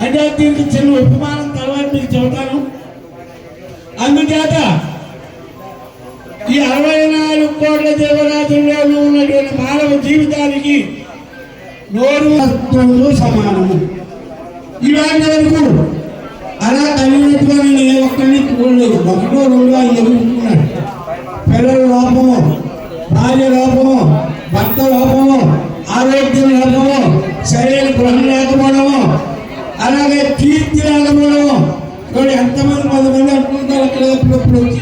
అంటే దీనికి చిన్న ఉపమానం తర్వాత మీకు చెబుతాను అందుచేత ఈ అరవై నాలుగు కోట్ల దేవరాజుల్లో ఉన్నటువంటి మానవ జీవితానికి నోరు సమానము ఇలాంటి వరకు అలా కలిగినటువంటి నేను ఏ ఒక్కరిని చూడలేదు ఒకటో రెండు అని ఎదుర్కొన్నాడు పిల్లల లోపము భార్య లోపము భర్త లోపము ఆరోగ్యం లోపము సరైన గృహం లేకపోవడము అలాగే కీర్తి లేకపోవడము. చూడు ఎంతమంది పది మంది అనుకుంటారు అక్కడ ఎప్పుడప్పుడు వచ్చి?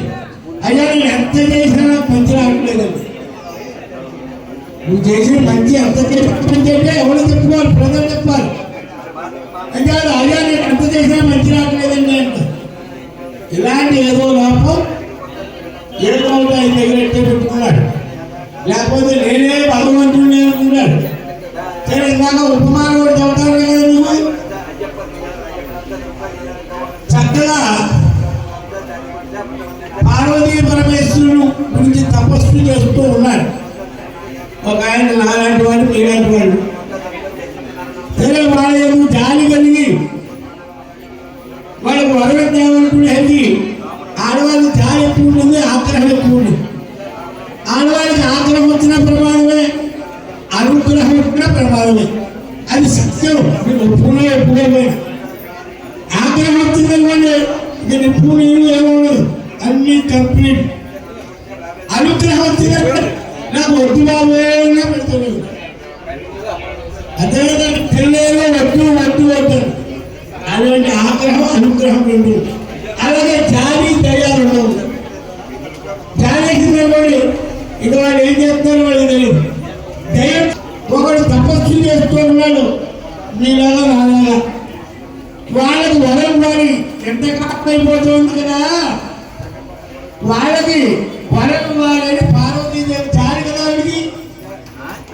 అయ్యా నేను ఎంత చేసినా నాకు మంచి రావట్లేదండి. నువ్వు చేసిన మంచి ఎంత చేసిన మంచి అంటే ఎవరు చెప్పుకోవాలి? ప్రజలు చెప్పాలి. అంటే అయ్యా నేను ఎంత చేసినా మంచి రావట్లేదండి అంటే. ఇలాంటి ఏదో లోపం ఏదో ఆయన దగ్గర ఎట్టే పెట్టుకున్నాడు. లేకపోతే నేనే భగవంతుడిని అనుకున్నాడు. ఇందాక ఉపమానం కూడా చెబుతాను కదా చక్కగా పార్వతీ పరమేశ్వరుడు గురించి తపస్సు చేస్తూ ఉన్నాడు. ఒక ఆయన నాలాంటి వాడు మీలాంటి వాడు. ఉంది అది సత్యం. మీరు ఒప్పుకునే ఒప్పుకోపోయినా ఆగ్రహం వచ్చిందనుకోండి ఇక నిప్పు నీళ్ళు ఏమవుతుంది అన్ని కంప్లీట్. అనుగ్రహం వచ్చిందంటే నాకు వద్దు బాబోయే పెడుతుంది అదేవిధంగా పిల్లలు వద్దు వద్దు వద్దు అలాంటి ఆగ్రహం అనుగ్రహం రెండు. అలాగే జాలి దయాలు ఉండవు. జాలి ఇక వాళ్ళు ఏం చేస్తారో వాళ్ళు తెలియదు దయ ఒకడు తపస్సు చేస్తూ ఉన్నాడు మీలాగా రాలాగా వాళ్ళకి వరం వారి ఎంత కాలం అయిపోతుంది కదా. వాళ్ళకి వరం వారని పార్వతీదేవి చాలు కదా వాడికి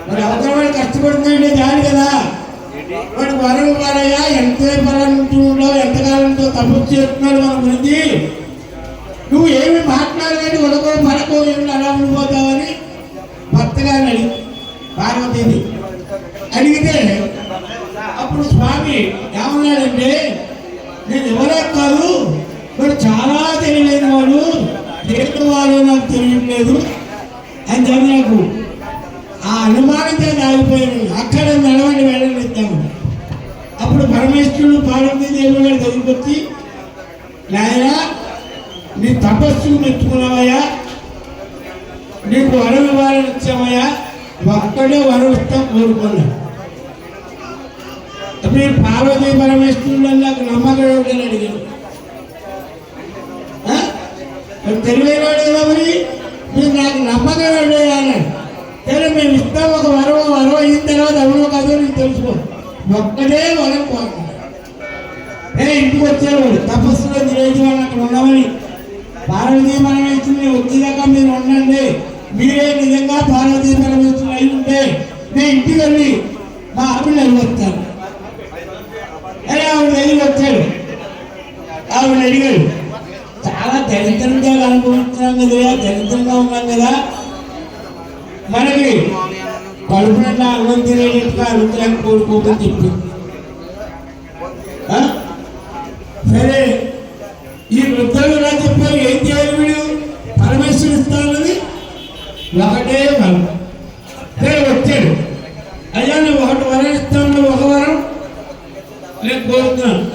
మరి అవతల వాడు కష్టపడుతుందంటే చాలు కదా. వాడు వరం వారయ్యా ఎంత పరంలో ఎంతకాలంతో తపస్సు చేస్తున్నాడు మన గురించి. నువ్వు ఏమి మాట్లాడలేదు. అప్పుడు స్వామి ఏమన్నాడంటే నేను ఎవరో కాదు మరి చాలా తెలియలేని వాడు దేని వాడు నాకు తెలియట్లేదు అని చెప్పి నాకు ఆ అనుమానంతో ఆగిపోయాను. అక్కడ నడవండి వెళ్ళనిద్దాము అప్పుడు పరమేశ్వరుడు పార్వతీదేవి గారి దగ్గరికి వచ్చి నాయన నీ తపస్సు మెచ్చుకున్నావయ్యా నీకు వరం ఇవ్వాలని వచ్చామయ్యా ఒక్కడే వరం ఇస్తాం కోరుకున్నాను లక్ష్మీ పార్వతీ పరమేశ్వరుడు నాకు నమ్మకం అడిగాడు అడిగాను కదా మరి మీరు? నాకు నమ్మకం ఏమిటి అన్నాడు సరే మేము ఇస్తాం ఒక వరం వరం అయిన తర్వాత ఎవరో కాదో నీకు తెలుసుకో. ఒక్కటే వరం కోరుకున్నాడు ఏ ఇంటికి వచ్చేవాడు. తపస్సులో నిరేజువాడు అక్కడ ఉన్నామని పార్వతీ పరమేశ్వరుని వచ్చేదాకా మీరు ఉండండి. మీరే నిజంగా పార్వతీ పరమేశ్వరుని అయి ఉంటే నేను ఇంటికి వెళ్ళి మా ఆవిడ వస్తాను అరే ఆవిడ దగ్గర వచ్చాడు ఆవిడ అడిగాడు చాలా దరిద్రంగా అనుభవించాం కదా దరిద్రంగా ఉన్నాం కదా. మనకి కడుపున అన్నం తినేటట్టుగా అనుగ్రహం కోరుకోమని చెప్పింది సరే ఈ వృద్ధులు ఎలా చెప్పారు ఏం చేయాలి వీడు పరమేశ్వరు ఇస్తానని? ఒకటే వరం. సరే వచ్చాడు. అయ్యా నువ్వు ఒకటి వరం ఇస్తాను ఒక వరం? నేను కోరుతున్నాను.